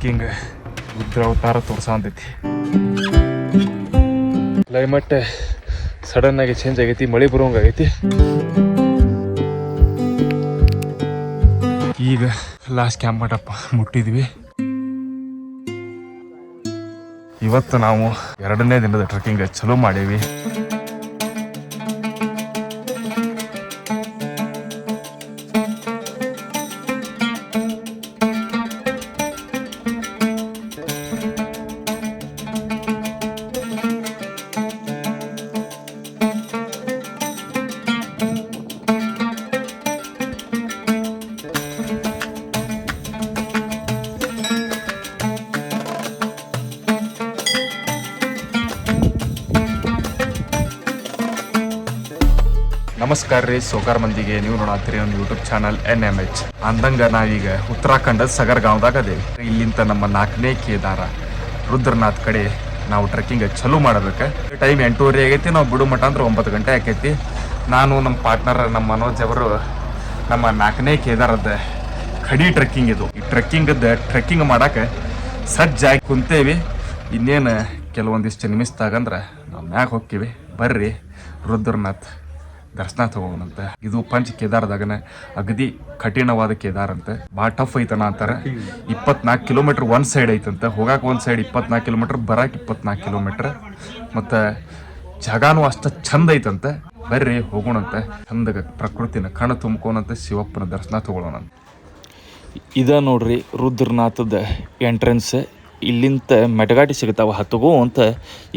Trekking ಉದ್ರ ಅವತಾರ ತೋರ್ಸಂತೈತಿ ಕ್ಲೈಮೇಟ್ ಸಡನ್ ಆಗಿ ಚೇಂಜ್ ಆಗೈತಿ, ಮಳೆ ಬರುವಂಗಾಗೈತಿ ಈಗ ಲಾಸ್ಟ್ ಕ್ಯಾಂಪ್ ಮಾಡಪ್ಪ, ಮುಟ್ಟಿದ್ವಿ. ಇವತ್ತು ನಾವು ಎರಡನೇ ದಿನದ ಟ್ರೆಕ್ಕಿಂಗ್ ಚಲೋ ಮಾಡೇವಿ ನಮಸ್ಕಾರ ರೀ, ಸೋಕಾರ್ ಮಂದಿಗೆ. ನೀವು ನೋಡಾತ್ರಿ ಒಂದು YouTube channel N M H ಅಂದಂಗ ನಾವೀಗ ಉತ್ತರಾಖಂಡ ಸಗರ್ಗಾಂವ್ದಾಗ ಅದೇವಿ. ಇಲ್ಲಿಂದ ನಮ್ಮ ನಾಲ್ಕನೇ ಕೇದಾರ. ರುದ್ರನಾಥ್ ಕಡೆ ನಾವು ಟ್ರೆಕ್ಕಿಂಗ್ ಚಲೋ ಮಾಡಬೇಕು. ಟೈಮ್ ಎಂಟೂವರೆ ಆಗೈತಿ, ನಾವು ಬಿಡು ಮಟ ಅಂದ್ರೆ ಒಂಬತ್ತು ಗಂಟೆ ಆಕೈತಿ. ನಾನು ನಮ್ಮ ಪಾರ್ಟ್ನರ್ ನಮ್ಮ ಮನೋಜ್ ಅವರು ನಮ್ಮ ನಾಲ್ಕನೇ ಕೇದಾರದ ಖಡಿ ಟ್ರೆಕ್ಕಿಂಗ್ ಇದು. ಈ ಟ್ರೆಕ್ಕಿಂಗದ ಟ್ರೆಕ್ಕಿಂಗ್ ಮಾಡಕ್ಕೆ ಸಜ್ಜಾಗಿ ಕುಂತೇವಿ. ಇನ್ನೇನು ಕೆಲವೊಂದಿಷ್ಟು ನಿಮಿಷದಾಗಂದ್ರೆ ನಾವು ಮ್ಯಾಗ ಹೋಗ್ತೀವಿ ಬರ್ರಿ, ರುದ್ರನಾಥ್. ದರ್ಶನ ತಗೋಣಂತ ಇದು ಪಂಚ ಕೇದಾರದಾಗನೆ ಅಗದಿ ಕಠಿಣವಾದ ಕೇದಾರ ಅಂತೆ. ಭಾಳ ಟಫ್ ಐತನ ಅಂತಾರೆ. ಇಪ್ಪತ್ನಾಲ್ಕು ಕಿಲೋಮೀಟರ್ ಒನ್ ಸೈಡ್ ಐತಂತೆ. ಹೋಗಾಕ ಒಂದು ಸೈಡ್ ಇಪ್ಪತ್ನಾಲ್ಕು ಕಿಲೋಮೀಟರ್ ಬರಾಕ್ ಇಪ್ಪತ್ನಾಲ್ಕು ಕಿಲೋಮೀಟರ್ ಮತ್ತು ಜಾಗಾನು ಅಷ್ಟ ಚಂದ ಐತಂತೆ. ಬರ್ರಿ, ಹೋಗೋಣಂತೆ. ಚಂದಗ ಪ್ರಕೃತಿನ ಕಣ್ಣು ತುಂಬ್ಕೋಣಂತ ಶಿವಪ್ಪನ ದರ್ಶನ ತಗೊಳ್ಳೋಣ ಇದ ನೋಡ್ರಿ ರುದ್ರನಾಥದ ಎಂಟ್ರೆನ್ಸ್ ಇಲ್ಲಿಂದ ಮೆಟಗಾಟಿ ಸಿಗ್ತಾವೆ ಹತ್ತಗೋ ಅಂತ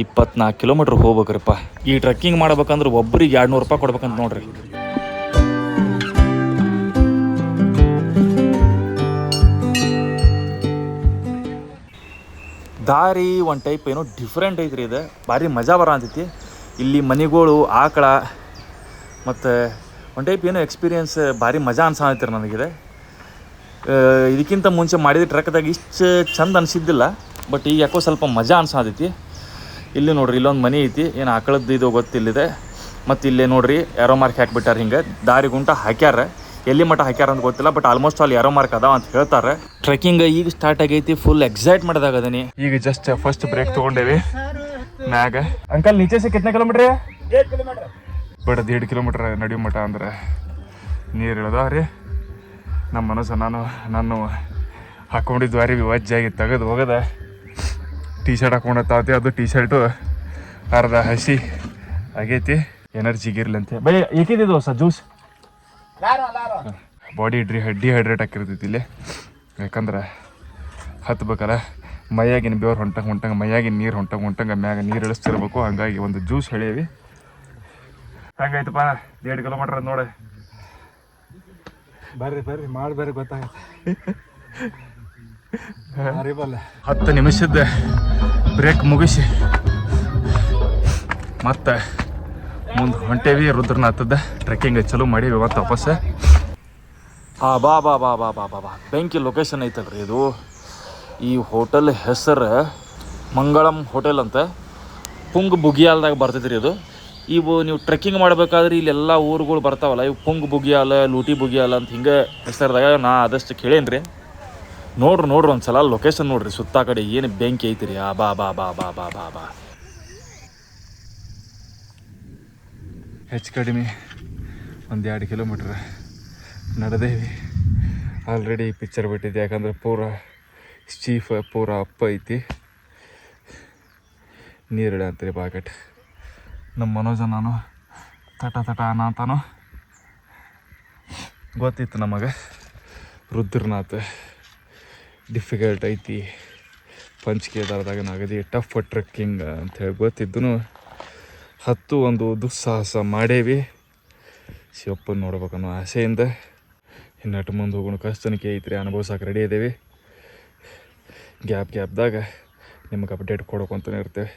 ಇಪ್ಪತ್ನಾಲ್ಕು ಕಿಲೋಮೀಟ್ರ್ ಹೋಗ್ಬೇಕ್ರಪ್ಪ. ಈ ಟ್ರಕ್ಕಿಂಗ್ ಮಾಡ್ಬೇಕಂದ್ರೆ ಒಬ್ಬರಿಗೆ ಎರಡು ನೂರು ರೂಪಾಯಿ ಕೊಡ್ಬೇಕಂತ ನೋಡ್ರಿ. ದಾರಿ ಒಂದು ಟೈಪ್ ಏನೋ ಡಿಫ್ರೆಂಟ್ ಐತ್ರಿ ಇದು. ಭಾರಿ ಮಜಾ ಬರ ಅಂತೈತಿ. ಇಲ್ಲಿ ಮನೆಗಳು, ಆಕಳ, ಮತ್ತು ಒಂದು ಟೈಪ್ ಏನೋ ಎಕ್ಸ್ಪೀರಿಯನ್ಸ್ ಭಾರಿ ಮಜಾ ಅನ್ಸಾತಿರಿ ನನಗಿದೆ. ಇದಕ್ಕಿಂತ ಮುಂಚೆ ಮಾಡಿದ ಟ್ರಕ್ದಾಗ ಇಷ್ಟು ಚಂದ ಅನಿಸಿದ್ದಿಲ್ಲ ಬಟ್ ಈಗ ಯಾಕೋ ಸ್ವಲ್ಪ ಮಜಾ ಅನ್ಸಾತೈತಿ. ಇಲ್ಲಿ ನೋಡ್ರಿ ಇಲ್ಲೊಂದು ಮನೆ ಐತಿ ಏನು ಆಕಳದ್ದು ಇದು ಗೊತ್ತಿಲ್ಲಿದೆ ಮತ್ತು ಇಲ್ಲೇ ನೋಡ್ರಿ ಯಾರೋ ಮಾರ್ಕ್ ಹಾಕ್ಬಿಟ್ಟಾರೆ ಹಿಂಗೆ. ದಾರಿ ಗುಂಟ ಹಾಕ್ಯಾರ. ಎಲ್ಲಿ ಮಟ್ಟ ಹಾಕ್ಯಾರ ಅಂತ ಗೊತ್ತಿಲ್ಲ ಬಟ್ ಆಲ್ಮೋಸ್ಟ್ ಅಲ್ಲಿ ಯಾರೋ ಮಾರ್ಕ್ ಅದಾವ ಅಂತ ಹೇಳ್ತಾರೆ. ಟ್ರೆಕ್ಕಿಂಗ್ ಈಗ ಸ್ಟಾರ್ಟ್ ಆಗೈತಿ ಫುಲ್ ಎಕ್ಸೈಟ್ ಮಾಡಿದಾಗ ಅದನಿ ಈಗ ಜಸ್ಟ್ ಫಸ್ಟ್ ಬ್ರೇಕ್ ತೊಗೊಂಡೇವಿ ಮ್ಯಾಗ. ಅಂಕಲ್ ನೀಚೆ ಸೆ ಕಿತ್ನೆ ಕಿಲೋಮೀಟ್ರ್ ಬಟ್ ಎರಡು ಕಿಲೋಮೀಟ್ರ್ ನಡೆಯೋ ಮಟ್ಟ ಅಂದ್ರೆ ನೀರು ಇಳ್ದಾವ ರೀ ನಮ್ಮ ಮನಸ್ಸು ನಾನು ನಾನು ಹಾಕೊಂಡಿದ್ದು ವಾರಿ ವಜ್ಜಾಗಿ ತೆಗೆದು ಹೋಗದ. ಟೀ ಶರ್ಟ್ ಹಾಕೊಂಡತ್ತಾವತಿ ಅದು ಟೀ ಶರ್ಟು ಅರ್ಧ ಹಸಿ ಆಗೈತಿ. ಎನರ್ಜಿಗಿರ್ಲಂತೆ ಬೈ ಏಕಿದ್ದು ಹೊಸ ಜ್ಯೂಸ್ ಬಾಡಿ ಡ್ರಿ ಡಿಹೈಡ್ರೇಟ್ ಆಗಿರ್ತೈತಿ ಇಲ್ಲಿ. ಯಾಕಂದ್ರೆ ಹತ್ಬೇಕಲ್ಲ. ಮೈಯಾಗಿನ ಬೇವ್ರು ಹೊಂಟಂಗೆ ಹೊಂಟಂಗೆ ಮೈಯಾಗಿನ ನೀರು ಹೊಂಟಂಗೆ ಹೊಂಟಂಗೆ ಮ್ಯಾಗ ನೀರು ಇಳಿಸ್ತಿರ್ಬೇಕು. ಹಂಗಾಗಿ ಒಂದು ಜ್ಯೂಸ್ ಹೇಳೇವಿ ಹಂಗಾಯ್ತಪ್ಪ ಎರಡು ಕಿಲೋಮೀಟ್ರ್ ನೋಡಿ. ಬರ್ರಿ ಬರ್ರಿ ಮಾಡಿ ಬರ್ರಿ ಗೊತ್ತಾಗತ್ತೆ. ಅರಿಬಲ್ಲ ಹತ್ತು ನಿಮಿಷದ ಬ್ರೇಕ್ ಮುಗಿಸಿ. ಮತ್ತೆ ಮುಂದೆ ಹೊಂಟೇವಿ ರುದ್ರನಾಥದ ಟ್ರೆಕ್ಕಿಂಗ್ ಚಲೋ ಮಾಡೀವಿ ಇವತ್ತು ವಾಪಸ್. ಆ ಬಾ ಬಾ ಬಾ ಬಾ ಬಾ ಬಾ ಬಾ. ಬೆಂಕಿ ಲೊಕೇಶನ್ ಐತಲ್ರಿ ಇದು. ಈ ಹೋಟೆಲ್ ಹೆಸರು ಮಂಗಳಂ ಹೋಟೆಲ್ ಅಂತ. ಪುಂಗ್ ಬುಗಿಯಾಲ್ದಾಗ ಬರ್ತೈತ್ರಿ ಇದು. ಇವು ನೀವು ಟ್ರೆಕ್ಕಿಂಗ್ ಮಾಡ್ಬೇಕಾದ್ರೆ ಇಲ್ಲೆಲ್ಲ ಊರುಗಳು ಬರ್ತಾವಲ್ಲ, ಇವು ಪುಂಗ್ ಬುಗಿಯಾಲ, ಲೂಟಿ ಬುಗಿಯಾಲ ಅಂತ ಹಿಂಗೆ ಹೆಸರ್ದಾಗ ನಾ ಆದಷ್ಟು ಕೇಳೇನ್ರಿ. ನೋಡ್ರಿ ನೋಡ್ರಿ ಒಂದ್ಸಲ ಲೊಕೇಶನ್ ನೋಡ್ರಿ, ಸುತ್ತ ಕಡೆ ಏನು ಬೆಂಕಿ ಐತ್ರಿ. ಆ, ಬಾ ಬಾ ಬಾ ಬಾ ಬಾ ಬಾ ಬಾ. ಹೆಚ್ಚು ಕಡಿಮೆ ಒಂದು ಎರಡು ಕಿಲೋಮೀಟ್ರ್ ನಡೆದೇವಿ ಆಲ್ರೆಡಿ ಪಿಕ್ಚರ್ ಬಿಟ್ಟಿದ್ದೆ ಯಾಕಂದ್ರೆ ಪೂರ ಚೀಫ್ ಪೂರ ಅಪ್ಪ ಐತಿ. ನೀರಿಡ ಅಂತೀರಿ ಬಾಕೆಟ್ ನಮ್ಮ ಮನೋಜ ನಾನು ತಟ ತಟ ಅನಾಥನು. ಗೊತ್ತಿತ್ತು ನಮಗೆ ರುದ್ರನಾಥ ಡಿಫಿಕಲ್ಟ್ ಐತಿ ಪಂಚ್ ಕೇದಾರದಾಗ ನಗದಿ ಟಫ್ ಟ್ರೆಕ್ಕಿಂಗ್ ಅಂಥೇಳಿ ಗೊತ್ತಿದ್ದು ಹತ್ತು ಒಂದು ದುಸ್ಸಾಹಸ ಮಾಡೇವಿ. ಶಿವಪ್ಪನ ನೋಡ್ಬೇಕನ್ನೋ ಆಸೆಯಿಂದ ಇನ್ನಟ್ಟು ಮುಂದೆ ಹೋಗೋಣ ಕಷ್ಟನಿಕೆ ಐತ್ರಿ ಅನುಭವಿಸಕ್ಕೆ ರೆಡಿ ಇದ್ದೇವೆ ಗ್ಯಾಪ್ ಗ್ಯಾಪ್ದಾಗ ನಿಮಗೆ ಅಪ್ಡೇಟ್ ಕೊಡೋಕೊಂತಾನೆ ಇರ್ತೇವೆ.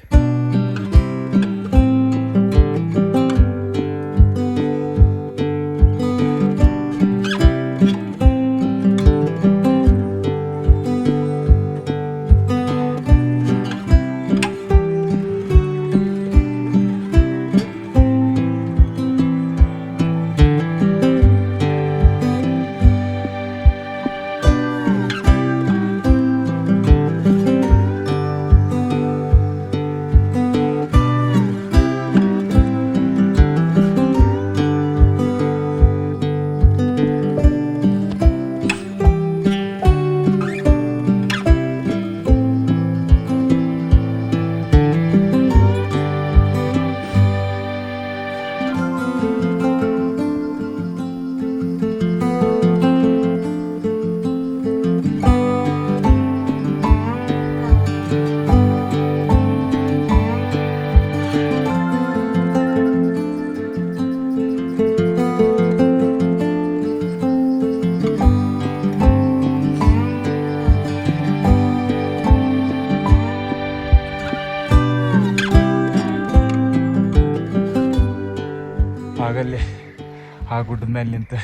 ಮೇಲೆ ನಿಂತ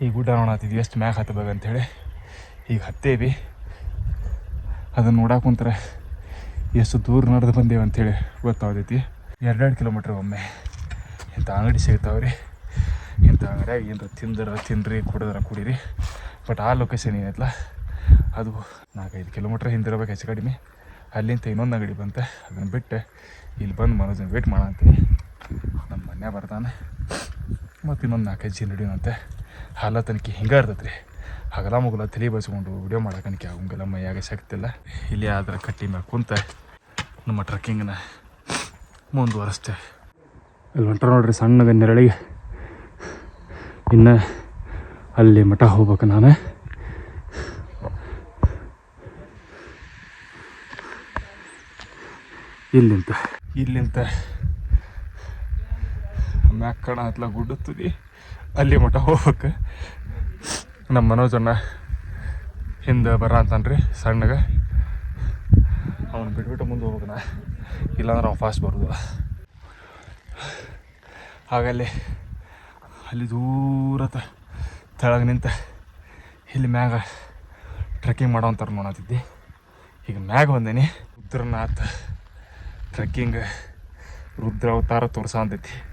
ಈ ಗುಡ್ಡ ನೋಡತ್ತಿದ್ವಿ ಎಷ್ಟು ಮ್ಯಾಗ ಹತ್ತಬೇಕು ಅಂಥೇಳಿ ಈಗ ಹತ್ತೇವಿ ಅದನ್ನು ನೋಡಕ್ಕೆ ಕುಂತ್ರೆ ಎಷ್ಟು ದೂರ ನಡೆದು ಬಂದೇವೆ ಅಂಥೇಳಿ ಗೊತ್ತಾಗ್ತೈತಿ. ಎರಡೆರಡು ಕಿಲೋಮೀಟ್ರ್ ಒಮ್ಮೆ. ಇಂಥ ಅಂಗಡಿ ಸಿಗ್ತಾವ್ರಿ. ಇಂಥ ಅಂಗಡಿಯಾಗ ಏನರ ತಿಂದ್ರೆ ತಿನ್ನಿರಿ ಕುಡಿದ್ರೆ, ಕುಡೀರಿ. ಬಟ್ ಆ ಲೊಕೇಶನ್ ಏನೈತಲ್ಲ ಅದು ನಾಲ್ಕೈದು ಕಿಲೋಮೀಟ್ರ್ ಹಿಂದಿರಬೇಕು ಹೆಚ್ಚು ಕಡಿಮೆ. ಅಲ್ಲಿಂದ ಇನ್ನೊಂದು ಅಂಗಡಿ ಬಂತೆ. ಅದನ್ನು ಬಿಟ್ಟು. ಇಲ್ಲಿ ಬಂದು ಮನೋಜನ ವೇಟ್ ಮಾಡಂತೀನಿ ನಮ್ಮ ಮನೆ ಬರ್ತಾನೆ ಮತ್ತು ಇನ್ನೊಂದು ನಾಲ್ಕೈದು ಜನ ಹಿಡಿಯೋನಂತೆ ಹಾಲ ತನಕ ಹಿಂಗೆ ಇರ್ತೈತೆ ರೀ ಹಗಲ ಮುಗಲ ತಲೆ ಬಸ್ಕೊಂಡು ವಿಡಿಯೋ ಮಾಡೋಕನಿಕೆ ಆಗಂಗಿಲ್ಲ ಮೈಯಾಗ ಶಕ್ತಿ ಇಲ್ಲ ಇಲ್ಲಿ ಆದ್ರೆ ಕಟ್ಟಿ ಮ್ಯಾಗ ಕುಂತ ನಮ್ಮ ಟ್ರಕ್ಕಿಂಗನ್ನ ಮುಂದುವರೆಸ್ತೆ. ಅಲ್ಲಿ ಹೊಂಟ್ರ ನೋಡ್ರಿ ಸಣ್ಣಗೆ ನೆರಳಿಗೆ ಇನ್ನು ಅಲ್ಲಿ ಮಠ ಹೋಗ್ಬೇಕು ನಾನು. ಇಲ್ಲಿಂತ. ಇಲ್ಲಿಂತ ಮ್ಯಾಕ್ ಕಣ ಹತ್ಲ ತುದಿ ಅಲ್ಲಿ ಮಠ ಹೋಗ್ಬೇಕು. ನಮ್ಮ ಮನೋಜನ್ನ ಹಿಂದೆ ಬರ ಅಂತಾನ್ರಿ, ಸಣ್ಣಗೆ. ಅವನು ಬಿಟ್ಬಿಟ್ಟು ಮುಂದೆ ಹೋಗ್ಬೇಕು ನಾ. ಇಲ್ಲಾಂದ್ರೆ ಅವ್ನು ಫಾಸ್ಟ್ ಬರೋದು. ಹಾಗಲ್ಲಿ, ಅಲ್ಲಿ ದೂರತ ತಳಗೆ ನಿಂತ ಇಲ್ಲಿ ಮ್ಯಾಗ ಟ್ರೆಕ್ಕಿಂಗ್ ಅಂತಾರೆ ನೋಡತ್ತಿದ್ದೆ ಈಗ ಮ್ಯಾಗ ಬಂದೇನಿ. ರುದ್ರನಾಥ್ ಟ್ರೆಕ್ಕಿಂಗ್ ರುದ್ರ ಅವತಾರ ತೋರ್ಸ ಅಂತೈತಿ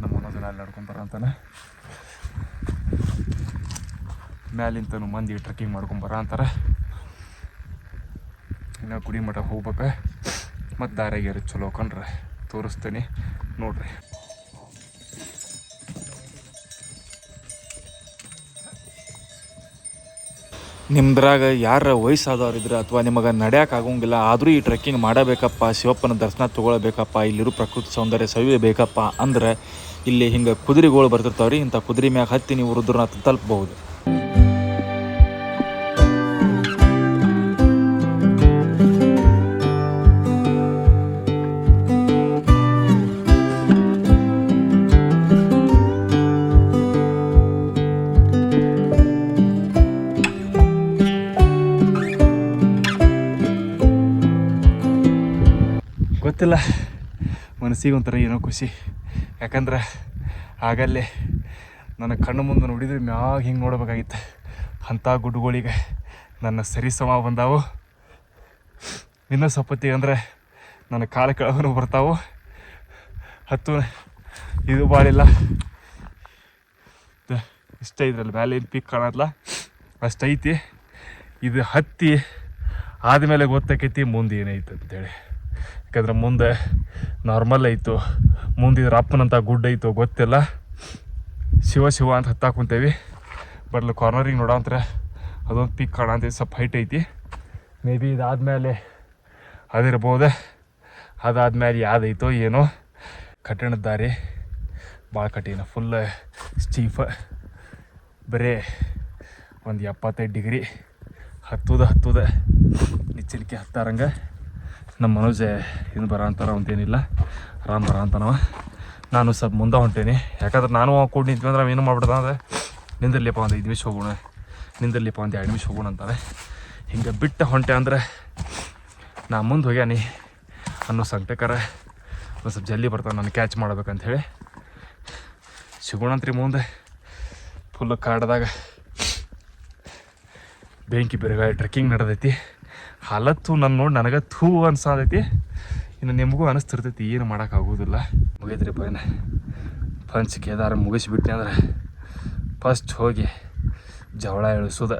ನಮ್ಮ ಮನೋಜನ ಅಲ್ಲಿ ನಡ್ಕೊಂತಾರ ಬರಂತಾನೆ ಮ್ಯಾಲಿಂತನು ಮಂದಿ ಟ್ರೆಕ್ಕಿಂಗ್ ಮಾಡ್ಕೊಂಬರ ಬರ ಅಂತಾರೆ. ಇನ್ನು ಗುಡಿ ಹೋಗ್ಬೇಕ ಹೋಗ್ಬೇಕು. ಮತ್ತು ದಾರಿಯಾಗ ಚಲೋ ಕಂಡ್ರೆ ತೋರಿಸ್ತೀನಿ. ನೋಡ್ರಿ. ನಿಮ್ದ್ರಾಗ ಯಾರ ವಯಸ್ಸಾದವ್ರು ಇದ್ರೆ ಅಥವಾ ನಿಮಗೆ ನಡೆಯಕ್ಕೆ ಆಗೋಂಗಿಲ್ಲ ಆದರೂ ಈ ಟ್ರೆಕ್ಕಿಂಗ್ ಮಾಡಬೇಕಪ್ಪ, ಶಿವಪ್ಪನ ದರ್ಶನ ತೊಗೊಳ್ಬೇಕಪ್ಪ, ಇಲ್ಲಿರೋ ಪ್ರಕೃತಿ ಸೌಂದರ್ಯ ಸವಿಯಬೇಕಪ್ಪ ಅಂದ್ರೆ ಇಲ್ಲಿ ಹಿಂಗೆ ಕುದುರೆಗಳು ಬರ್ತಿರ್ತಾವ್ರಿ, ಇಂಥ ಕುದುರೆ ಮ್ಯಾಗ ಹತ್ತಿ ನೀವು ರುದ್ರನಾಥ ತಲುಪಬಹುದು. ಮನಸ್ಸಿಗೆ ಒಂಥರ ಏನೋ ಖುಷಿ. ಯಾಕಂದ್ರೆ ಆಗಲ್ಲೇ ನನ್ನ ಕಣ್ಣು ಮುಂದೆ ನೋಡಿದ್ರೆ ಮ್ಯಾಗ ಹಿಂಗೆ ನೋಡ್ಬೇಕಾಗಿತ್ತು. ಅಂಥ ಗುಡ್ಡುಗಳಿಗೆ ನನ್ನ ಸರಿ ಸಮ ಬಂದಾವು. ಇನ್ನೂ ಸಪತ್ತಿ ಅಂದರೆ ನನ್ನ ಕಾಲ ಕೆಳಗೂ ಬರ್ತಾವು. ಹತ್ತು, ಇದು ಬಾಳಿಲ್ಲ ಇಷ್ಟ ಇದ್ರಲ್ಲಿ ಮೇಲೆ ಏನು ಪಿಕ್ ಕಾಣತ್ಲ. ಅಷ್ಟೈತಿ. ಇದು ಹತ್ತಿ ಆದಮೇಲೆ ಗೊತ್ತಾಕೈತಿ ಮುಂದೆ ಏನೈತೆ ಅಂತೇಳಿ ಯಾಕಂದ್ರೆ ಮುಂದೆ ನಾರ್ಮಲ್ ಐತು ಮುಂದೆ ಇದ್ರ ಅಪ್ಪನಂತ ಗುಡ್ಡ ಐತೋ ಗೊತ್ತಿಲ್ಲ. ಶಿವ ಶಿವ ಅಂತ ಹತ್ತಾ ಕುಂತೇವಿ. ಬಟ್ ಕಾರ್ನರಿಗೆ ನೋಡಂತ್ರ ಅದೊಂದು ಪಿಕ್ ಕಾಣಂತೈತಿ ಸ್ವಲ್ಪ ಹೈಟ್ ಐತಿ. ಮೇ ಬಿ ಇದಾದ್ಮೇಲೆ ಅದಿರ್ಬೋದು. ಅದಾದ್ಮೇಲೆ ಯಾವ್ದೈತೋ ಏನೋ. ಕಠಿಣದ ದಾರಿ. ಭಾಳ ಕಠಿಣ ಫುಲ್ ಸ್ಟೀಫ ಬರೀ ಒಂದು ಎಪ್ಪತ್ತೈದು ಡಿಗ್ರಿ ಹತ್ತುದ ಹತ್ತುದ. ನಿಚ್ಚಲಿಕ್ಕೆ ಹತ್ತಾರಂಗೆ. ನಮ್ಮ ಮನೋಜ ಇನ್ನು ಬರ ಅಂತಾರ ಅಂತೇನಿಲ್ಲ ಆರಾಮ್ ಬರ ಅಂತನವ. ನಾನು ಸ್ವಲ್ಪ ಮುಂದೆ ಹೊಂಟೇನಿ. ಯಾಕಂದ್ರೆ ನಾನು ಕೂಡ ನಿಂತ್ವಿ ಅಂದ್ರೆ ಏನು ಮಾಡ್ಬಿಡ್ದ ಅಂದ್ರೆ, ನಿಂದಿರ್ಲಿಪ್ಪ ಒಂದು ಐದು ನಿಮಿಷ ಹೋಗೋಣ, ನಿಂದಿರ್ಲಿಪ್ಪ ಒಂದು ಎರಡು ನಿಮಿಷ ಹೋಗೋಣ ಅಂತಾರೆ. ಹಿಂಗೆ ಬಿಟ್ಟು ಹೊಂಟೆ ಅಂದ್ರೆ, ನಾ ಮುಂದೆ ಹೋಗ್ಯಾನಿ ಅನ್ನೋ ಸಂಕಟಕರ ಒಂದು ಸ್ವಲ್ಪ ಜಲ್ದಿ ಬರ್ತಾನೆ ನಾನು ಕ್ಯಾಚ್ ಮಾಡ್ಬೇಕಂತ ಹೇಳಿ. ಸಿಗೋಣಂತ್ರಿ ಮುಂದೆ. ಫುಲ್ ಕಾಡ್ದಾಗ ಬೆಂಕಿ ಬಿರುಗಾಳಿ ಟ್ರೆಕ್ಕಿಂಗ್ ನಡೆದೈತಿ. ಹಾಲತ್ತು ನನ್ನ ನೋಡಿ ನನಗೆ ಥೂ ಅನ್ಸಾದೈತಿ ಇನ್ನು ನಿಮಗೂ ಅನಿಸ್ತಿರ್ತೈತಿ ಏನು ಮಾಡೋಕ್ಕಾಗೋದಿಲ್ಲ. ಮುಗಿದ್ರಿ ಪೈನ ಪಂಚ್ ಕೇದಾರ ಮುಗಿಸ್ಬಿಟ್ಟೆ ಅಂದ್ರೆ ಫಸ್ಟ್ ಹೋಗಿ ಜವಳ ಇಳಿಸೋದ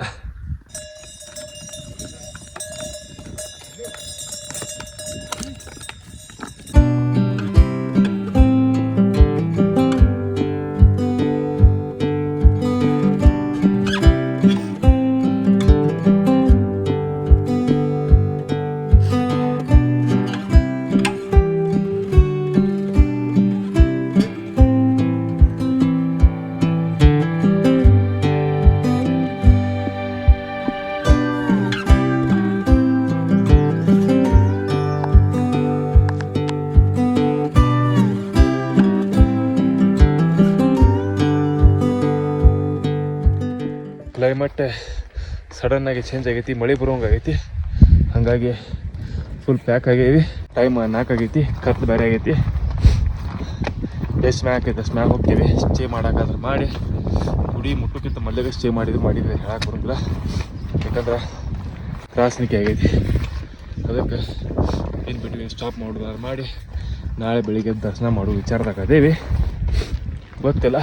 ಕ್ಲೈಮೇಟ್ ಸಡನ್ನಾಗಿ ಚೇಂಜ್ ಆಗೈತಿ, ಮಳೆ ಬರೋಂಗಾಗೈತಿ ಹಾಗಾಗಿ ಫುಲ್ ಪ್ಯಾಕ್ ಆಗೇವಿ ಟೈಮ್ ನಾಲ್ಕು ಆಗೈತಿ ಕತ್ತು ಬೇರೆ ಆಗೈತಿ. ಎಷ್ಟು ಸ್ಮ್ಯಾಕ್ ಐತೆ ಸ್ಮ್ಯಾಕ್ ಹೋಗ್ತೀವಿ. ಸ್ಟೇ ಮಾಡೋಕ್ಕಾದ್ರೆ ಮಾಡಿ. ಗುಡಿ ಮುಟ್ಟಕ್ಕಿಂತ ಮೊದಲೇ ಸ್ಟೇ ಮಾಡಿದ್ರು ಮಾಡಿದ್ರೆ ಹೇಳಕ್ಕೆ ಬರೋಂಗಿಲ್ಲ. ಯಾಕಂದ್ರೆ ತ್ರಾಸನಿಕೆ ಆಗೈತಿ. ಅದಕ್ಕೆ ಇನ್ ಬಿಟ್ವೀನ್ ಸ್ಟಾಪ್ ಮಾಡೋದಾದ್ರೆ ಮಾಡಿ. ನಾಳೆ ಬೆಳಿಗ್ಗೆ ದರ್ಶನ ಮಾಡೋ ವಿಚಾರದಾಗ ಅದೇವಿ. ಗೊತ್ತಿಲ್ಲ.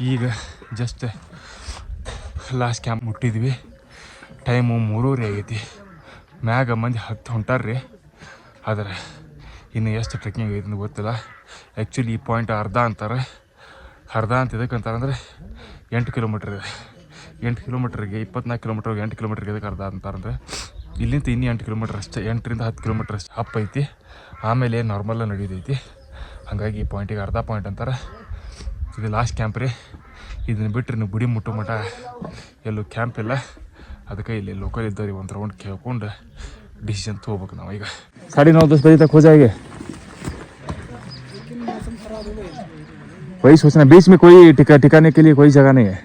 ಈಗ ಜಸ್ಟ್ ಲಾಸ್ಟ್ ಕ್ಯಾಂಪ್ ಮುಟ್ಟಿದ್ವಿ. ಟೈಮು ಮೂರೂವರೆ ಆಗೈತಿ. ಮ್ಯಾಗ ಮಂದಿ ಹತ್ತು ಹೊಂಟಾರ್ರಿ. ಆದರೆ ಇನ್ನು ಎಷ್ಟು ಟ್ರೆಕ್ಕಿಂಗ್ ಐತಿ ಗೊತ್ತಿಲ್ಲ. ಆ್ಯಕ್ಚುಲಿ ಈ ಪಾಯಿಂಟ್ ಅರ್ಧ ಅಂತಾರೆ. ಅರ್ಧ ಅಂತ ಅಂತಾರೆ ಅಂದರೆ ಎಂಟು ಕಿಲೋಮೀಟ್ರ್ ಇದೆ. ಎಂಟು ಕಿಲೋಮೀಟ್ರಿಗೆ ಇಪ್ಪತ್ನಾಲ್ಕು ಕಿಲೋಮೀಟ್ರ್ ಎಂಟು ಕಿಲೋಮೀಟ್ರಿಗೆ ಇದಕ್ಕೆ ಅರ್ಧ ಅಂತಾರಂದ್ರೆ ಇಲ್ಲಿಂದ ಇನ್ನೂ ಎಂಟು ಕಿಲೋಮೀಟ್ರ್ ಅಷ್ಟೇ, ಎಂಟರಿಂದ ಹತ್ತು ಕಿಲೋಮೀಟ್ರ್ ಅಷ್ಟು ಅಪ್ ಐತಿ. ಆಮೇಲೆ ನಾರ್ಮಲ್ಲ ನಡೀತೈತಿ ಹಾಗಾಗಿ ಈ ಪಾಯಿಂಟಿಗೆ ಅರ್ಧ ಪಾಯಿಂಟ್ ಅಂತಾರೆ. ಇದು ಲಾಸ್ಟ್ ಕ್ಯಾಂಪ್ ರೀ ಇದನ್ನು ಬಿಟ್ಟರೆ ನೀವು ಗುಡಿ ಮುಟ್ಟೋ ಮಟ ಎಲ್ಲೂ ಕ್ಯಾಂಪ್ ಇಲ್ಲ ಅದಕ್ಕೆ ಇಲ್ಲಿ ಲೋಕಲ್ ಇದ್ದವ್ರಿಗೆ ಒಂದು ರೌಂಡ್ ಕೇಳ್ಕೊಂಡು ಡಿಸಿಷನ್ ತೊಗೋಬೇಕು ನಾವು ಈಗ साढ़े नौ दस बजे तक हो जाएंगे वही सोचना बीच में कोई टिका टिकाने के लिए कोई जगह नहीं है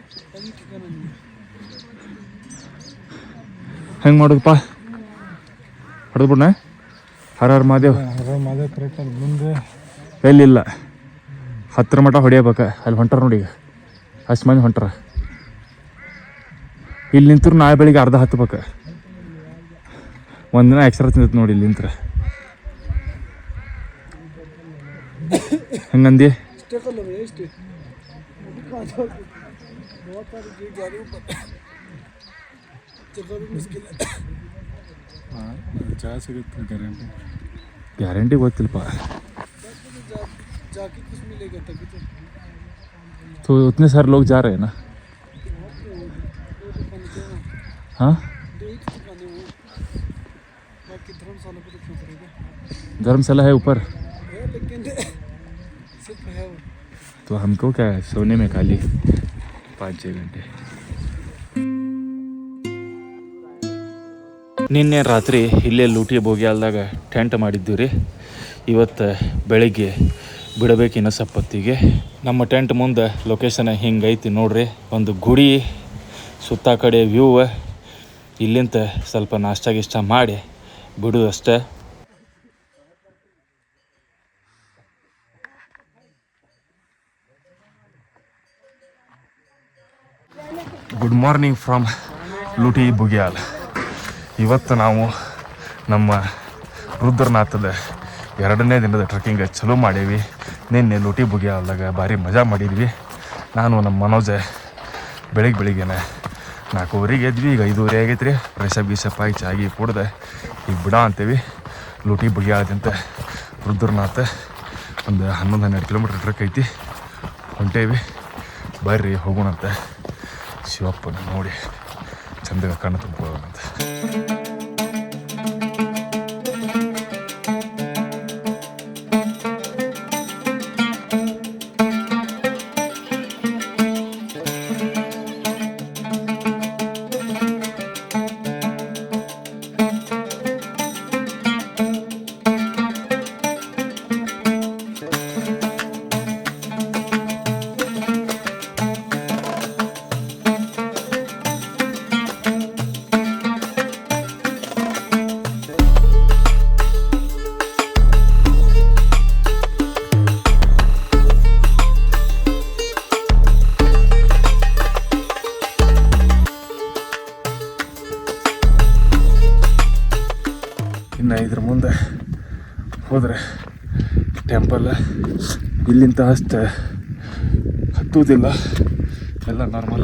ಹೆಂಗೆ ಮಾಡೋದಪ್ಪ ಹೊಡೆದು ಬಿಡಣ ಹರ ಹರ ಮಹಾದೇವ್ ಆರಾಮ್ ಅದೇ ಕರೆಕ್ಟ್ ಅದು ಮುಂದೆ ಎಲ್ಲಿಲ್ಲ ಹತ್ತರ ಮಠ ಹೊಡಿಯಬೇಕ. ಅಲ್ಲಿ ಹೊಂಟಾರ ನೋಡಿ ಈಗ. ಅಷ್ಟು ಮಂದಿ ಹೊಂಟಾರ. ಇಲ್ಲಿ ನಿಂತರು ನಾಳೆ ಬೆಳಿಗ್ಗೆ ಅರ್ಧ ಹತ್ಬೇಕು. ಒಂದಿನ ಎಕ್ಸ್ಟ್ರಾ ತಿಂದೈತೆ ನೋಡಿ ಇಲ್ಲಿ ನಿಂತ್ರ. ಹಂಗಂದಿ? ಗ್ಯಾರಂಟಿ ಗೊತ್ತಿಲ್ಲಪ್ಪ. जाके कुछ मिलेगा तभी तो तो उतने सारे लोग जा रहे हैं ना हाँ दो ही तो दुकानें हैं बाकी धर्मशाला को रखना पड़ेगा धर्मशाला है ऊपर है लेकिन सिर्फ है वो तो हमको क्या है सोने में खाली पाँच छः घंटे ನಿನ್ನೆ ರಾತ್ರಿ ಇಲ್ಲೇ ಲೂಟಿ ಬೋಗಿಯಾಲ್ದಾಗ ಟೆಂಟ್ ಮಾಡಿದ್ದೀವಿ ರೀ ಇವತ್ತು ಬೆಳಿಗ್ಗೆ ಬಿಡಬೇಕು ಇನ್ನು ಸಪ್ಪತ್ತಿಗೆ. ನಮ್ಮ ಟೆಂಟ್ ಮುಂದೆ ಲೊಕೇಶನ್ ಹಿಂಗೈತಿ ನೋಡ್ರಿ. ಒಂದು ಗುಡಿ, ಸುತ್ತ ಕಡೆ ವ್ಯೂ ಇಲ್ಲಿಂತ ಸ್ವಲ್ಪ ನಾಷ್ಟ ಗಿಷ್ಟ ಮಾಡಿ ಬಿಡೋದು ಅಷ್ಟೇ. ಗುಡ್ ಮಾರ್ನಿಂಗ್ ಫ್ರಮ್ ಲೂಟಿ ಬುಗ್ಯಾಲ್ ಇವತ್ತು ನಾವು ನಮ್ಮ ರುದ್ರನಾಥದ ಎರಡನೇ ದಿನದ ಟ್ರೆಕ್ಕಿಂಗ್ ಚಲೋ ಮಾಡೀವಿ ನಿನ್ನೆ ಲೂಟಿ ಬುಗಿಯಾಲ್ದಾಗ ಭಾರಿ ಮಜಾ ಮಾಡಿದ್ವಿ. ನಾನು ನಮ್ಮ ಮನೋಜ ಬೆಳಿಗ್ಗೆ ಬೆಳಿಗ್ಗೆನೆ ನಾಲ್ಕೂವರೆಗೆ ಎದ್ವಿ. ಈಗ ಐದೂವರೆ ಆಗೈತೆ ರೀ ಫ್ರೆಶಪ್ ಗೀಸಪ್ ಆಗಿ ಚಾಗಿ ಕುಡ್ದೆ. ಈಗ ಬಿಡ ಅಂತೀವಿ. ಲೂಟಿ ಬುಗಿಯಾಳದಿಂದ ರುದ್ರನಾಥ ಒಂದು ಹನ್ನೊಂದು ಹನ್ನೆರಡು ಕಿಲೋಮೀಟ್ರ್ ಟ್ರಕ್ ಐತಿ. ಹೊಂಟೇವಿ. ಬರ್ರಿ ಹೋಗೋಣಂತೆ. ಶಿವಪ್ಪನ ನೋಡಿ. ಚಂದಗ ಕಣ್ಣು ತುಂಬ್ಕೊಳ್ಳೋಣಂತೆ. ಇಲ್ಲಿಂದ ಅಷ್ಟೇ ಹತ್ತುವುದಿಲ್ಲ. ಎಲ್ಲ ನಾರ್ಮಲ್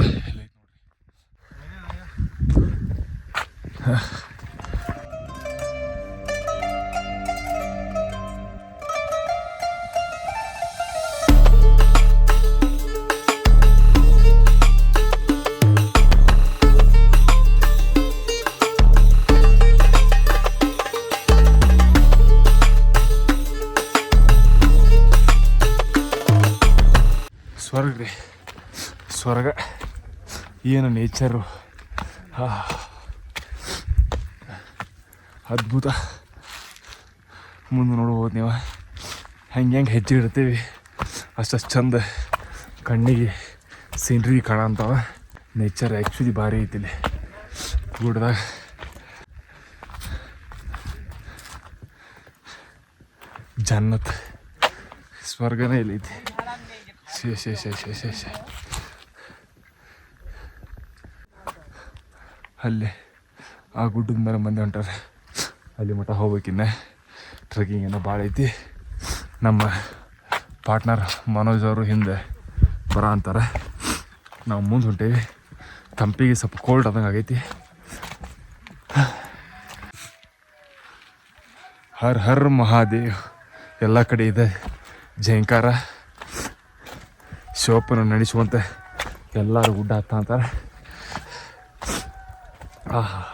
ಏನು ನೇಚರು ಅದ್ಭುತ. ಮುಂದೆ ನೋಡ್ಬೋದು ನೀವು. ಹೆಂಗೆ ಹೆಂಗೆ ಹೆಜ್ಜೆ ಇಡ್ತೀವಿ. ಅಷ್ಟು ಚಂದ ಕಣ್ಣಿಗೆ ಸೀನ್ರಿ ಕಾಣಂತಾವ. ನೇಚರ್ ಆ್ಯಕ್ಚುಲಿ ಭಾರಿ ಐತಿ ಇಲ್ಲಿ. ಗುಡ್ದಾಗ ಜನ್ನತ್. ಸ್ವರ್ಗನೇ ಇಲ್ಲೈತಿ ಶೇ ಶೇ ಶೇ ಶೇ ಶೇ ಶೇ. ಅಲ್ಲಿ ಆ ಗುಡ್ಡದ ಮೇಲೆ ಮಂದಿ ಹೊಂಟಾರೆ. ಅಲ್ಲಿ ಮಠ ಹೋಗ್ಬೇಕಿನ್ನ. ಟ್ರೆಕ್ಕಿಂಗ್ ಏನೋ ಭಾಳ ಐತಿ. ನಮ್ಮ ಪಾರ್ಟ್ನರ್ ಮನೋಜ್ ಅವರು ಹಿಂದೆ ಬರ ಅಂತಾರೆ. ನಾವು ಮುಂದೆ ಹೊಂಟೇವಿ. ತಂಪಿಗೆ ಸ್ವಲ್ಪ ಕೋಲ್ಡ್ ಆದಂಗೆ ಆಗೈತಿ. ಹರ್ ಹರ್ ಮಹಾದೇವ್. ಎಲ್ಲ ಕಡೆ ಇದೆ. ಜಯಂಕಾರ. ಶಿವಪ್ಪನ ನಡೆಸುವಂತೆ ಎಲ್ಲರೂ ಗುಡ್ಡ ಹತ್ತ ಅಂತಾರೆ. ಆಹಾ.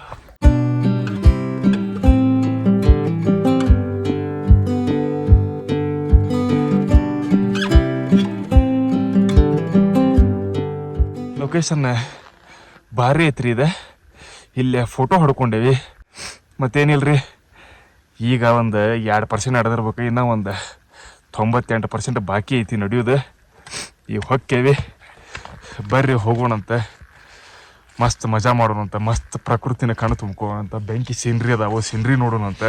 ಲೊಕೇಶನ್ ಭಾರಿ ಐತ್ರಿ ಇದೆ. ಇಲ್ಲೇ ಫೋಟೋ ಹೊಡ್ಕೊಂಡೇವಿ. ಮತ್ತೇನಿಲ್ರಿ? ಈಗ ಒಂದು ಎರಡು ಪರ್ಸೆಂಟ್ ನಡೆದಿರ್ಬೇಕು. ಇನ್ನೂ ಒಂದು ತೊಂಬತ್ತೆಂಟು ಪರ್ಸೆಂಟ್ ಬಾಕಿ ಐತಿ ನಡೆಯೋದು. ಈಗ ಹೊಕ್ಕೇವಿ. ಬರ್ರಿ ಹೋಗೋಣಂತ. ಮಸ್ತ್ ಮಜಾ ಮಾಡೋಣಂತ ಮಸ್ತ್ ಪ್ರಕೃತಿನ ಕಣ್ಣು ತುಂಬ್ಕೋಣಂತ ಬೆಂಕಿ ಸೀನ್ರಿ ಅದಾವ ಸೀನ್ರಿ ನೋಡೋಣಂತ.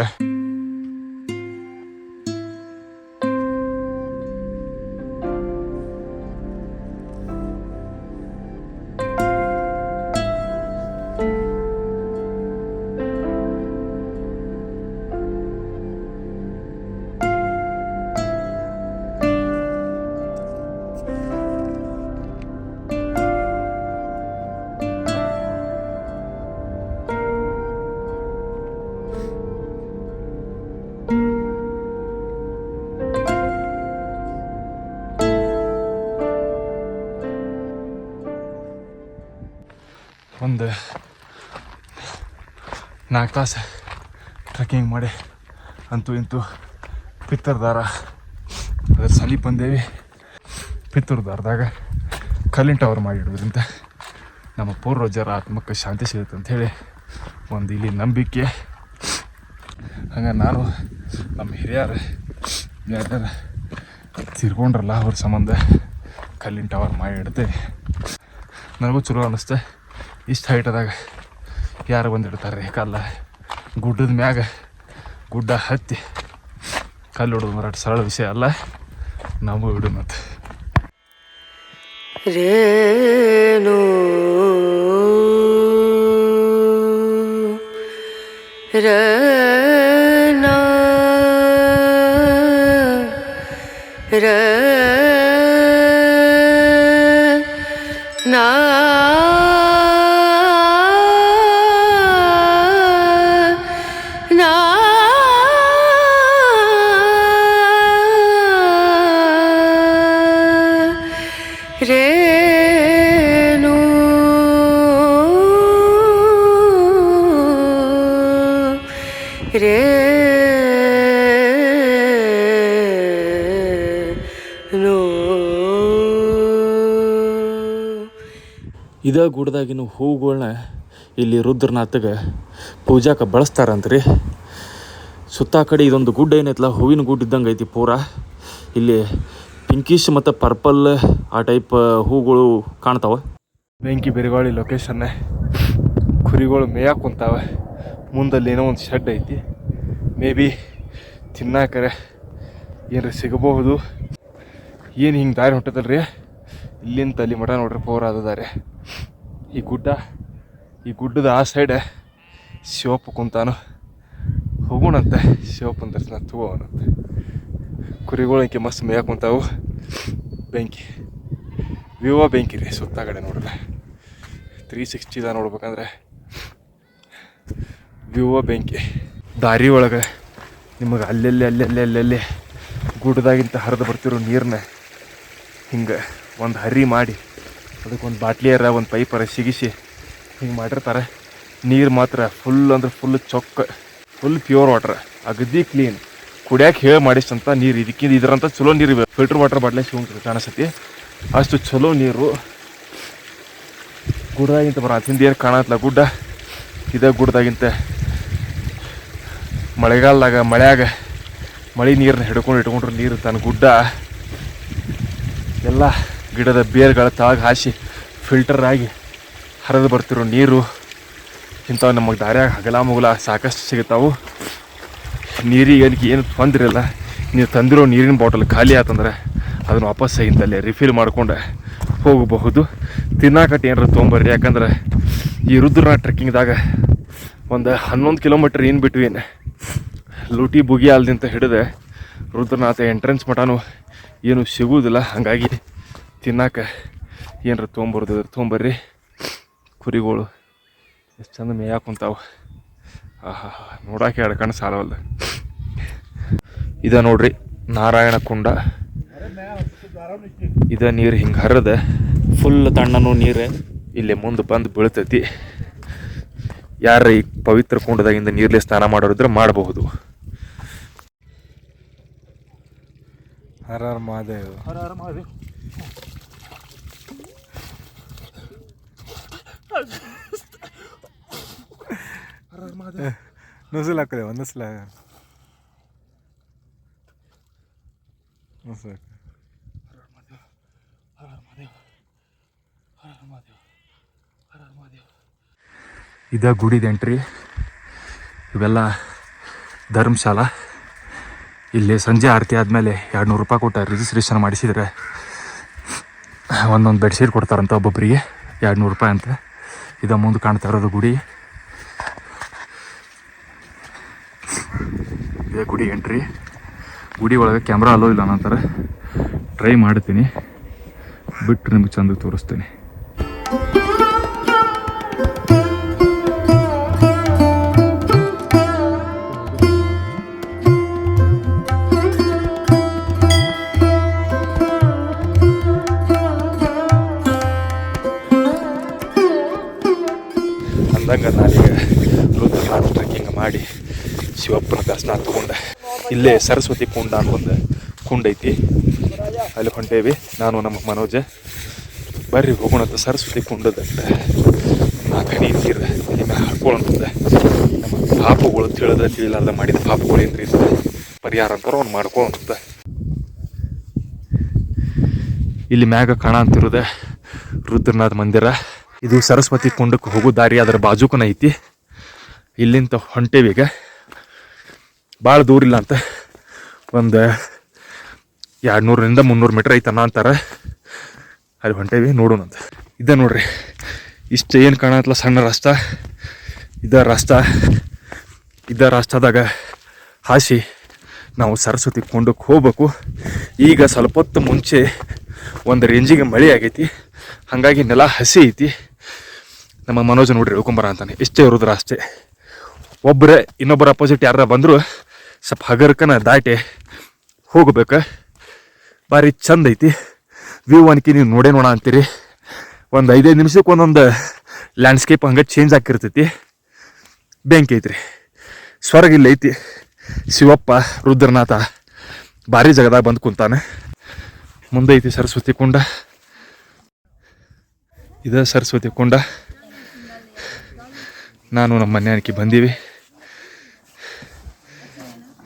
ಒಂದು ನಾಲ್ಕು ತಾಸು ಟ್ರೆಕ್ಕಿಂಗ್ ಮಾಡಿ ಅಂತೂ ಇಂತೂ ಪಿತ್ತರ್ದಾರ. ಅದ್ರ ಸಲಿ ಬಂದೇವಿ. ಪಿತ್ತೂರ್ದಾರದಾಗ ಕಲ್ಲಿನ ಟವರ್ ಮಾಡಿಡೋದ್ರಿಂದ ನಮ್ಮ ಪೂರ್ವಜರ ಆತ್ಮಕ್ಕೆ ಶಾಂತಿ ಸಿಗುತ್ತೆ ಅಂಥೇಳಿ ಒಂದು ಇಲ್ಲಿ ನಂಬಿಕೆ. ಹಂಗೆ ನಾನು ನಮ್ಮ ಹಿರಿಯರು ಯಾರ್ಯಾರು ತಿರ್ಕೊಂಡ್ರಲ್ಲ ಅವ್ರ ಸಂಬಂಧ ಕಲ್ಲಿನ ಟವರ್ ಮಾಡಿ ಇಡ್ತೇವೆ. ನನಗೂ ಚಲೋ ಅನ್ನಿಸ್ತೆ ಇಷ್ಟು ಹೈಟದಾಗ ಯಾರು ಬಂದಿಡ್ತಾರೆ ಕಲ್ಲ ಗುಡ್ಡದ ಮ್ಯಾಗ ಗುಡ್ಡ ಹತ್ತಿ. ಕಲ್ಲು ಹೊಡೆದು ಮರಾಟ ಸರಳ ವಿಷಯ ಅಲ್ಲ. ನಾವು ಹಿಡಿನಂತ ರೇನು ರನ ಗುಡ್ದಾಗಿನ ಹೂಗಳನ್ನ ಇಲ್ಲಿ ರುದ್ರನಾಥಗೆ ಪೂಜಾಕ್ಕೆ ಬಳಸ್ತಾರಂತ್ರಿ. ಸುತ್ತ ಕಡೆ ಇದೊಂದು ಗುಡ್ಡ ಏನೈತಲ್ಲ, ಹೂವಿನ ಗುಡ್ಡ ಇದ್ದಂಗೆ ಐತಿ ಪೂರ. ಇಲ್ಲಿ ಪಿಂಕಿಶ್ ಮತ್ತು ಪರ್ಪಲ್ ಆ ಟೈಪ್ ಹೂಗಳು ಕಾಣ್ತಾವೆ. ಬೆಂಕಿ, ಬಿರುಗಾಳಿ ಲೊಕೇಶನ್ ಕುರಿಗಳು ಮೇಯಕ್ಕೆ ಕುಂತಾವೆ. ಮುಂದಲ್ಲಿ ಏನೋ ಒಂದು ಶೆಡ್ ಐತಿ. ಮೇ ಬಿ ತಿನ್ನಾಕರೆ ಏನಾರ ಸಿಗಬಹುದು. ಏನು ಹಿಂಗೆ ದಾರಿ ಹೊಂಟದಲ್ರಿ? ಇಲ್ಲಿಂದ ಅಲ್ಲಿ ಮಠ ನೋಡ್ರಿ ಪೋರ್ ಆದ ದಾರಿ. ಈ ಗುಡ್ಡ, ಈ ಗುಡ್ಡದ ಆ ಸೈಡೆ ಶಿವಪ್ಪ ಕುಂತಾನು. ಹೋಗೋಣಂತೆ. ಶಿವಪ್ಪನ ದರ್ಶನ ತಗೋಣಂತೆ. ಕುರಿಗಳು ಇಂಕೆ ಮಸ್ತ್ ಮೇಯ ಕುಂತಾವು. ಬೆಂಕಿ. ವಿವ ಬೆಂಕಿ ರೀ ಸುತ್ತ ಕಡೆ ನೋಡಿದ್ರೆ ತ್ರೀ ಸಿಕ್ಸ್ಟಿದ ನೋಡ್ಬೇಕಂದ್ರೆ. ವಿವ ಬೆಂಕಿ. ದಾರಿ ಒಳಗೆ ನಿಮಗೆ ಅಲ್ಲೆಲ್ಲಿ ಅಲ್ಲೆಲ್ಲಿ ಅಲ್ಲೆಲ್ಲಿ ಗುಡ್ಡದಾಗಿಂತ ಹರಿದು ಬರ್ತಿರೋ ನೀರನ್ನ ಹಿಂಗೆ ಒಂದು ಹರಿ ಮಾಡಿ ಅದಕ್ಕೊಂದು ಬಾಟ್ಲಿಯರ ಒಂದು ಪೈಪರ ಸಿಗಿಸಿ ಹಿಂಗೆ ಮಾಡಿರ್ತಾರೆ. ನೀರು ಮಾತ್ರ ಫುಲ್ ಅಂದ್ರೆ ಫುಲ್ ಚೊಕ್ಕ ಫುಲ್ ಪ್ಯೂರ್ ವಾಟ್ರ್ ಅಗದಿ ಕ್ಲೀನ್ ಕುಡಿಯಕ್ಕೆ ಹೇಳಿ ಮಾಡಿಸ್ತಂತ ನೀರು, ಇದಕ್ಕಿಂತ ಇದರಂತ ಚಲೋ ನೀರು ಫಿಲ್ಟರ್ ವಾಟರ್ ಬಾಟ್ಲೆ ಸಿಗೋಂಗಿಲ್ಲ ಕಾಣಿಸ್ತೈತಿ ಅಷ್ಟು ಚಲೋ ನೀರು. ಗುಡ್ದಾಗಿಂತ ಬರ ಹಿಂದೆ ಏನು ಕಾಣತ್ತಲ್ಲ ಗುಡ್ಡ? ಇದೇ ಗುಡ್ದಾಗಿಂತ ಮಳೆಗಾಲದಾಗ, ಮಳೆಯಾಗ ಮಳೆ ನೀರನ್ನ ಹಿಡ್ಕೊಂಡು ಇಟ್ಕೊಂಡ್ರೆ ನೀರು ತನ್ನ ಗುಡ್ಡ. ಎಲ್ಲ ಗಿಡದ ಬೇರ್ಗಳ ತಾಗ ಹಾಸಿ ಫಿಲ್ಟರ್ ಆಗಿ ಹರಿದು ಬರ್ತಿರೋ ನೀರು ಇಂಥವು ನಮಗೆ ದಾರ್ಯಾಗ ಹಗಲ ಮುಗಲ ಸಾಕಷ್ಟು ಸಿಗುತ್ತಾವು. ನೀರಿಗೆ ಏನಕ್ಕೆ ಏನು ತೊಂದಿರಲ್ಲ ಇಲ್ಲ. ನೀವು ತಂದಿರೋ ನೀರಿನ ಬಾಟಲ್ ಖಾಲಿ ಆತಂದ್ರೆ ಅದನ್ನು ವಾಪಸ್ ಇಂತಲ್ಲೇ ರಿಫಿಲ್ ಮಾಡ್ಕೊಂಡು ಹೋಗಬಹುದು. ತಿನ್ನಾಕಟ್ಟು ಏನಾರು ತೊಗೊಂಬರ್ರಿ. ಯಾಕಂದ್ರೆ ಈ ರುದ್ರನ ಟ್ರೆಕ್ಕಿಂಗ್ದಾಗ ಒಂದು ಹನ್ನೊಂದು ಕಿಲೋಮೀಟ್ರ್ ಇನ್ ಬಿಟ್ವೀನ್ ಲೂಟಿ ಬುಗಿ ಅಲ್ದಿಂತ ಹಿಡಿದು ರುದ್ರನಾಥ ಎಂಟ್ರೆನ್ಸ್ ಮಠನೂ ಏನು ಸಿಗುವುದಿಲ್ಲ. ಹಾಗಾಗಿ ತಿನ್ನಾಕ ಏನರ ತೊಗೊಂಬರ್ದು ತೊಗೊಂಬರ್ರಿ. ಕುರಿಗಳು ಎಷ್ಟು ಚಂದ ಮೇಯಾಕ ಕುಂತಾವ. ಆಹಾ ನೋಡಕ್ಕೆ ಎರಡು ಕಣ್ಣು ಸಾಲವಲ್ಲ ಇದ ನೋಡ್ರಿ ನಾರಾಯಣ ಕುಂಡ. ಇದ ನೀರು ಹಿಂಗೆ ಹರಿದ. ಫುಲ್ ತಣ್ಣನು ನೀರು. ಇಲ್ಲಿ ಮುಂದೆ ಬಂದು ಬೀಳ್ತೈತಿ. ಯಾರ ಈ ಪವಿತ್ರ ಕುಂಡದಾಗಿಂದ ನೀರಲ್ಲಿ ಸ್ನಾನ ಮಾಡೋರಿದ್ರೆ ಮಾಡಬಹುದು. ಹರ ಹರ ಮಹಾದೇವ್ ಹರ ಹರ ಮಹಾದೇವ್ ಹರ ಹರ ಮಹಾದೇವ್ ನುಸುಲ್ se ಒಂದು ಸಲ ನುಸುಲ್ ಮಹಾದೇವ್ ಇದ ಗುಡಿದ ಎಂಟ್ರಿ ಇವೆಲ್ಲ ಧರ್ಮಶಾಲಾ? ಇಲ್ಲಿ ಸಂಜೆ ಆರತಿ ಆದಮೇಲೆ ಎರಡು ನೂರು ರೂಪಾಯಿ ಕೊಟ್ಟು ರಿಜಿಸ್ಟ್ರೇಷನ್ ಮಾಡಿಸಿದ್ರೆ ಒಂದೊಂದು ಬೆಡ್ಶೀಟ್ ಕೊಡ್ತಾರಂತ ಒಬ್ಬೊಬ್ಬರಿಗೆ ಎರಡು ನೂರು ರೂಪಾಯಿ ಅಂತ. ಇದ ಮುಂದೆ ಕಾಣ್ತಾ ಇರೋದು ಗುಡಿ. ಇದೇ ಗುಡಿ ಎಂಟ್ರಿ ಗುಡಿ ಒಳಗೆ ಕ್ಯಾಮ್ರಾ ಅಲೋ ಇಲ್ಲ ನಂತರ ಟ್ರೈ ಮಾಡ್ತೀನಿ. ಬಿಟ್ಟರೆ ನಿಮ್ಗೆ ಚಂದ ತೋರಿಸ್ತೀನಿ. ಇಲ್ಲೇ ಸರಸ್ವತಿ ಕುಂಡ ಒಂದು ಕುಂಡ ಐತಿ. ಅಲ್ಲಿ ಹೊಂಟೇವಿ. ನಾನು, ನಮ್ಮ ಮನೋಜ. ಬರ್ರಿ ಹೋಗೋಣ ಅಂತ ಸರಸ್ವತಿ ಕುಂಡದ ಕಣಿ ನೀರು ಇನ್ನು ಹಾಕೊಳ್ಳೋದ ನಮ್ಮ ಪಾಪಗಳು ತಿಳಿದ ತಿಳಿಲಾರ್ದ ಮಾಡಿದ ಪಾಪಗಳು ಏನ್ರಿ ಪರಿಹಾರ ಅಂತಾರ ಅವ್ನು ಮಾಡ್ಕೊಳ್ಳೋಂಥದ್ದು ಇಲ್ಲಿ ಮ್ಯಾಗ ಕಾಣ ಅಂತಿರೋದ ರುದ್ರನಾಥ್ ಮಂದಿರ. ಇದು ಸರಸ್ವತಿ ಕುಂಡಕ್ಕೆ ಹೋಗೋ ದಾರಿ, ಅದರ ಬಾಜುಕನ ಐತಿ. ಇಲ್ಲಿಂದ ಹೊಂಟೇವೀಗ ಭಾಳ ದೂರ ಇಲ್ಲ ಅಂತ. ಒಂದು ಎರಡು ನೂರರಿಂದ ಮುನ್ನೂರು ಮೀಟ್ರ್ ಐತನ ಅಂತಾರೆ. ಅಲ್ಲಿ ಹೊಂಟೇವಿ, ನೋಡೋಣ ಅಂತ. ಇದೆ ನೋಡ್ರಿ. ಇಷ್ಟು ಏನು ಕಾಣತ್ತಲ್ಲ ಸಣ್ಣ ರಸ್ತೆ ಇದ ರಸ್ತೆ ಇದ ರಸ್ತಾದಾಗ ಹಾಸಿ ನಾವು ಸರಸ್ವತಿ ಕೊಂಡಕ್ಕೆ ಹೋಗ್ಬೇಕು. ಈಗ ಸ್ವಲ್ಪ ಹೊತ್ತು ಮುಂಚೆ ಒಂದು ರೇಂಜಿಗೆ ಮಳೆ ಆಗೈತಿ. ಹಾಗಾಗಿ ನೆಲ ಹಸಿ ಐತಿ. ನಮ್ಮ ಮನೋಜ್ ನೋಡ್ರಿ ಹೇಳ್ಕೊಂಬರ ಅಂತಾನೆ. ಇಷ್ಟೇ ಇರೋದ್ರ ಅಷ್ಟೇ. ಒಬ್ಬರೇ ಇನ್ನೊಬ್ಬರ ಅಪೋಸಿಟ್ ಯಾರ ಬಂದರೂ ಸ್ವಲ್ಪ ಹಗರ್ಕನ ದಾಟಿ ಹೋಗ್ಬೇಕು. ಭಾರಿ ಚಂದ ಐತಿ. ವ್ಯೂ ಅನ್ಕಿ ನೀವು ನೋಡೇ ನೋಡ ಅಂತೀರಿ. ಒಂದು ಐದೈದು ನಿಮಿಷಕ್ಕೆ ಒಂದೊಂದು ಲ್ಯಾಂಡ್ಸ್ಕೇಪ್ ಹಂಗೆ ಚೇಂಜ್ ಆಗಿರ್ತೈತಿ. ಬೆಂಕಿ ಐತ್ರಿ. ಸ್ವರ್ಗ ಇಲ್ಲ ಐತಿ. ಶಿವಪ್ಪ, ರುದ್ರನಾಥ ಭಾರಿ ಜಗದಾಗ ಬಂದು ಕುಂತಾನೆ. ಮುಂದೆ ಐತಿ ಸರಸ್ವತಿ ಕುಂಡ. ಇದ ಸರಸ್ವತಿ ಕುಂಡ. ನಾನು ನಮ್ಮ ಮನೆ ಅನ್ಕಿ ಬಂದೀವಿ.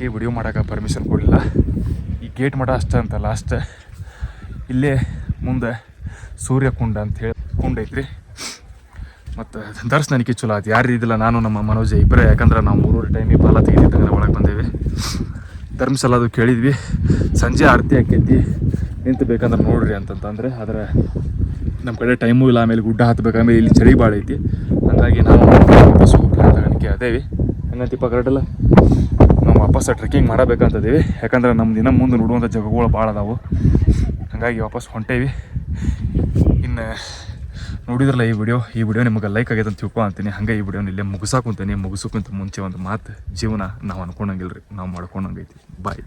ಒಳಗನಕ್ಕೆ ವಿಡಿಯೋ ಮಾಡೋಕೆ ಪರ್ಮಿಷನ್ ಕೊಡಲಿಲ್ಲ. ಈ ಗೇಟ್ ಮಠ ಅಷ್ಟೇ ಅಂತ ಲಾಸ್ಟ್ ಇಲ್ಲೇ ಮುಂದೆ ಸೂರ್ಯಕುಂಡ ಅಂತ ಹೇಳಿ ಕುಂಡ ಐತ್ರಿ. ಮತ್ತು ದರ್ಶನಕ್ಕೆ ಚಲೋ ಆಯ್ತು ಯಾರು ಇದಿಲ್ಲ, ನಾನು, ನಮ್ಮ ಮನೋಜ ಇಬ್ಬರೇ ಯಾಕಂದ್ರೆ ನಾವು ಮೂರೂರು ಟೈಮಿಗೆ ಬಾಲ ತೆಗೆದಿದ್ದಂಗೆ ಒಳಗೆ ಬಂದೇವೆ. ಧರ್ಮಸ್ಥಳ ಅದು ಕೇಳಿದ್ವಿ. ಸಂಜೆ ಆರತಿ ಹಾಕೈತಿ ನಿಂತು ಬೇಕಂದ್ರೆ ನೋಡ್ರಿ ಅಂತಂತಂದ್ರೆ, ಆದರೆ ನಮ್ಮ ಕಡೆ ಟೈಮು ಇಲ್ಲ, ಆಮೇಲೆ ಗುಡ್ಡ ಹತ್ಬೇಕಾದ್ರೆ ಇಲ್ಲಿ ಚಳಿ ಭಾಳ ಐತಿ. ಹಾಗಾಗಿ ನಾವು ವಾಪಸ್ ಹೋಗೋ ಅದೇವಿ. ಹಂಗಂತಿಪ್ಪ ಕರೆಕ್ಟಲ್ಲ ವಾಪಸ್ ಟ್ರೆಕ್ಕಿಂಗ್ ಮಾಡಬೇಕಂತಿದ್ದೀವಿ. ಯಾಕಂದ್ರೆ ನಮ್ಮ ದಿನ ಮುಂದೆ ನೋಡುವಂಥ ಜಾಗಗಳು ಭಾಳ ಅದಾವು. ಹಾಗಾಗಿ ವಾಪಸ್ ಹೊಂಟೇವಿ. ಇನ್ನು ನೋಡಿದ್ರಲ್ಲ ಈ ವಿಡಿಯೋ ಈ ವಿಡಿಯೋ ನಿಮಗೆ ಲೈಕ್ ಆಗೈತೆ ಅಂತ ತಿಳ್ಕೊ ಅಂತೀನಿ. ಹಂಗೆ ಈ ವಿಡಿಯೋನ ಇಲ್ಲೇ ಮುಗಿಸಾಕುಂತೀನಿ ಮುಗಿಸೋಕ್ಕಿಂತ ಮುಂಚೆ ಒಂದು ಮಾತು ಜೀವನ ನಾವು ಅನ್ಕೊಂಡಂಗಿಲ್ಲ ರೀ ನಾವು ಮಾಡ್ಕೊಂಡಂಗೈತಿ ಬಾಯ್